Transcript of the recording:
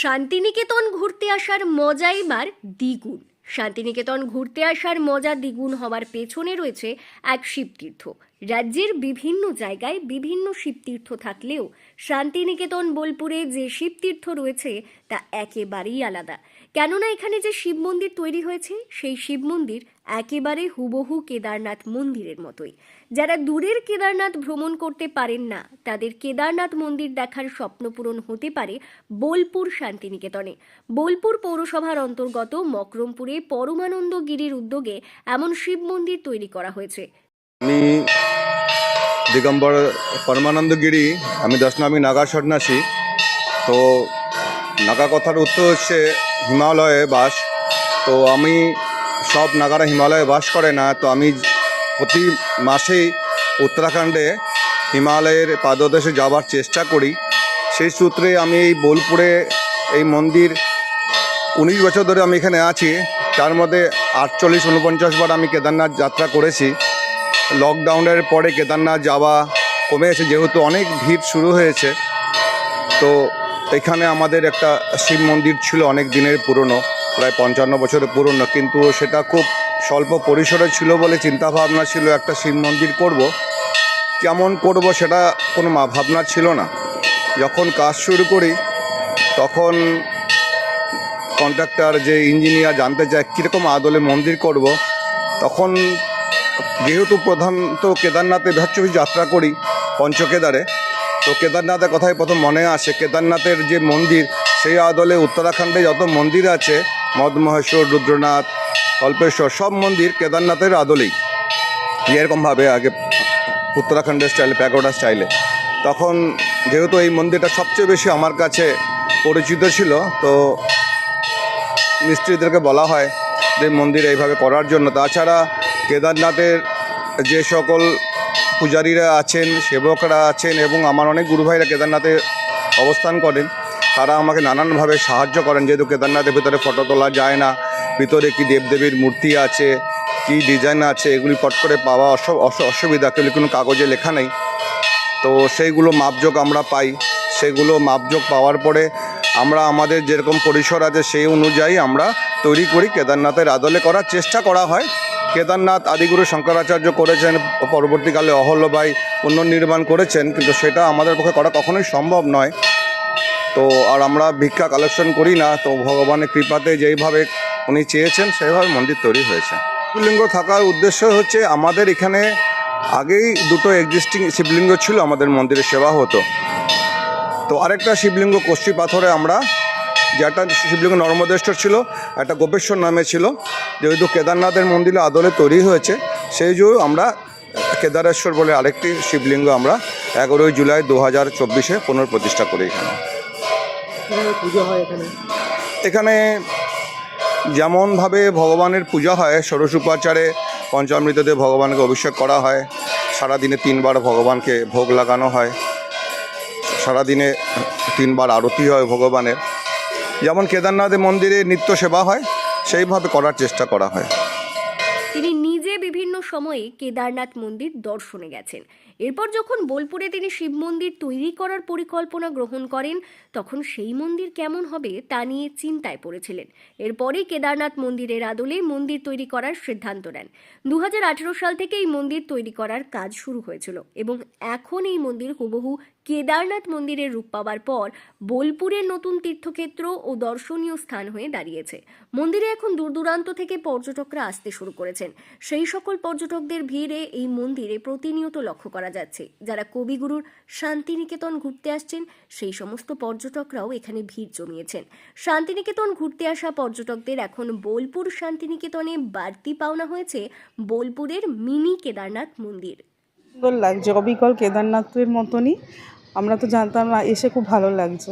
শান্তিনিকেতন ঘুরতে আসার মজা এবার দ্বিগুণ। শান্তিনিকেতন ঘুরতে আসার মজা দ্বিগুণ হওয়ার পেছনে রয়েছে এক শিবতীর্থ। রাজ্যের বিভিন্ন জায়গায় বিভিন্ন শিবতীর্থ থাকলেও শান্তিনিকেতন, বোলপুরে যে শিবতীর্থ রয়েছে তা একেবারেই আলাদা। কেননা এখানে যে শিব মন্দির তৈরি হয়েছে, সেই শিব মন্দির একেবারে হুবহু কেদারনাথ মন্দিরের মতোই। যারা দূরের কেদারনাথ ভ্রমণ করতে পারেন না, তাদের কেদারনাথ মন্দির দেখার স্বপ্ন পূরণ হতে পারে বোলপুর শান্তিনিকেতনে। বোলপুর পৌরসভার অন্তর্গত মকরমপুরে পরমানন্দ গিরির উদ্যোগে এমন শিব মন্দির তৈরি করা হয়েছে। আমি দিগম্বর পরমানন্দ গিরি আমি দশনামী নাগা সন্ন্যাসী। তো নাগা কথার উত্তর হচ্ছে হিমালয়ে বাস। তো আমি সব নাগারা হিমালয়ে বাস করে না, তো আমি প্রতি মাসেই উত্তরাখণ্ডে হিমালয়ের পাদদেশে যাওয়ার চেষ্টা করি। সেই সূত্রে আমি এই বোলপুরে এই মন্দির উনিশ বছর ধরে আমি এখানে আছি। তার মধ্যে আটচল্লিশ, উনপঞ্চাশ বার আমি কেদারনাথ যাত্রা করেছি। লকডাউনের পরে কেদারনাথ যাওয়া কমে গেছে, যেহেতু অনেক ভিড় শুরু হয়েছে। তো এখানে আমাদের একটা শিব মন্দির ছিল অনেক দিনের পুরনো, প্রায় পঞ্চান্ন বছরের পুরনো, কিন্তু সেটা খুব স্বল্প পরিসরে ছিল বলে চিন্তাভাবনা ছিল একটা শিব মন্দির করব। কেমন করব সেটা কোনো মা- ভাবনা ছিল না। যখন কাজ শুরু করি, তখন কন্ট্রাক্টর যে ইঞ্জিনিয়ার জানতে চায়, কীরকম আদলে মন্দির করব? তখন যেহেতু প্রধানত কেদারনাথে হচ্ছে যাত্রা করি পঞ্চকেদারে, তো কেদারনাথের কথাই প্রথম মনে আসে। কেদারনাথের যে মন্দির, সেই আদলে উত্তরাখণ্ডে যত মন্দির আছে, মদমহেশ্বর, রুদ্রনাথ, কল্পেশ্বর, সব মন্দির কেদারনাথের আদলেই। এরকমভাবে আগে উত্তরাখণ্ডের স্টাইলে প্যাগোডা স্টাইলে। তখন যেহেতু এই মন্দিরটা সবচেয়ে বেশি আমার কাছে পরিচিত ছিল, তো মিস্ত্রিদেরকে বলা হয় যে মন্দির এইভাবে করার জন্য। তাছাড়া কেদারনাথের যে সকল পূজারীরা আছেন, সেবকরা আছেন এবং আমার অনেক গুরু ভাইরা কেদারনাথে অবস্থান করেন, তারা আমাকে নানানভাবে সাহায্য করেন। যেহেতু কেদারনাথের ভিতরে ফটো তোলা যায় না, ভিতরে কি দেবদেবীর মূর্তি আছে, কি ডিজাইন আছে, এগুলি পট করে পাওয়া অস- অস- অসুবিধা। কেউ কোনো কাগজে লেখা নেই। তো সেইগুলো মাপযোগ আমরা পাই। সেগুলো মাপযোগ পাওয়ার পরে আমরা আমাদের যেরকম পরিসর আছে সেই অনুযায়ী আমরা তৈরি করি। কেদারনাথের আদলে করার চেষ্টা করা হয়। কেদারনাথ আদিগুরু শঙ্করাচার্য করেছেন, পরবর্তীকালে অহল্যবাই পুনর্নির্মাণ করেছেন, কিন্তু সেটা আমাদের পক্ষে করা কখনোই সম্ভব নয়। তো আর আমরা ভিক্ষা কালেকশন করি না, তো ভগবানের কৃপাতে যেইভাবে উনি চেয়েছেন সেইভাবে মন্দির তৈরি হয়েছে। শিবলিঙ্গ থাকার উদ্দেশ্য হচ্ছে আমাদের এখানে আগেই দুটো এক্সিস্টিং শিবলিঙ্গ ছিল, আমাদের মন্দিরে সেবা হতো। তো আরেকটা শিবলিঙ্গ কষ্টি পাথরে আমরা যে একটা শিবলিঙ্গ নর্মদেশ্বর ছিল একটা গোপেশ্বর নামে ছিল যেহেতু কেদারনাথের মন্দিরে আদলে তৈরি হয়েছে সেই জন্য আমরা কেদারেশ্বর বলে আরেকটি শিবলিঙ্গ আমরা এগারোই জুলাই দু হাজার চব্বিশে পুনঃপ্রতিষ্ঠা করি এখানে। পুজো হয় এখানে? এখানে যেমনভাবে ভগবানের পূজা হয় ষোড়শোপাচারে পঞ্চামৃততে ভগবানকে অভিষেক করা হয় সারাদিনে তিনবার ভগবানকে ভোগ লাগানো হয় সারাদিনে তিনবার আরতি হয় ভগবানের। যেমন কেদারনাথ মন্দিরে নিত্য সেবা হয়, সেইভাবে করার চেষ্টা করা হয়। তিনি নিজে বিভিন্ন সময়ে কেদারনাথ মন্দির দর্শনে গেছেন। এরপর যখন বোলপুরে তিনি শিব মন্দির তৈরি করার পরিকল্পনা গ্রহণ করেন, তখন সেই মন্দির কেমন হবে তা নিয়ে চিন্তায় পড়েছিলেন। এরপরেই কেদারনাথ মন্দিরের আদলে মন্দির তৈরি করার সিদ্ধান্ত নেন। দু হাজার আঠেরো সাল থেকে এই মন্দির তৈরি করার কাজ শুরু হয়েছিল এবং এখন এই মন্দির হুবহু কেদারনাথ মন্দিরের রূপ পাওয়ার পর বোলপুরের নতুন তীর্থক্ষেত্র ও দর্শনীয় স্থান হয়ে দাঁড়িয়েছে। মন্দিরে এখন দূর দূরান্ত থেকে পর্যটকরা আসতে শুরু করেছেন। সেই সকল পর্যটকদের ভিড়ে এই মন্দিরে প্রতিনিয়ত লক্ষ্য করা যাচ্ছে। যারা কবিগুরুর শান্তিনিকেতন ঘুরতে আসছেন, সেই সমস্ত পর্যটকরাও এখানে ভিড় জমিয়েছেন। শান্তিনিকেতন ঘুরতে আসা পর্যটকদের এখন বোলপুর শান্তিনিকেতনে বাড়তি পাওনা হয়েছে বোলপুরের মিনি কেদারনাথ মন্দির। সুন্দর লাগছে। অবিকল কেদারনাথের মতনই। আমরা তো জানতাম না, এসে খুব ভালো লাগছে।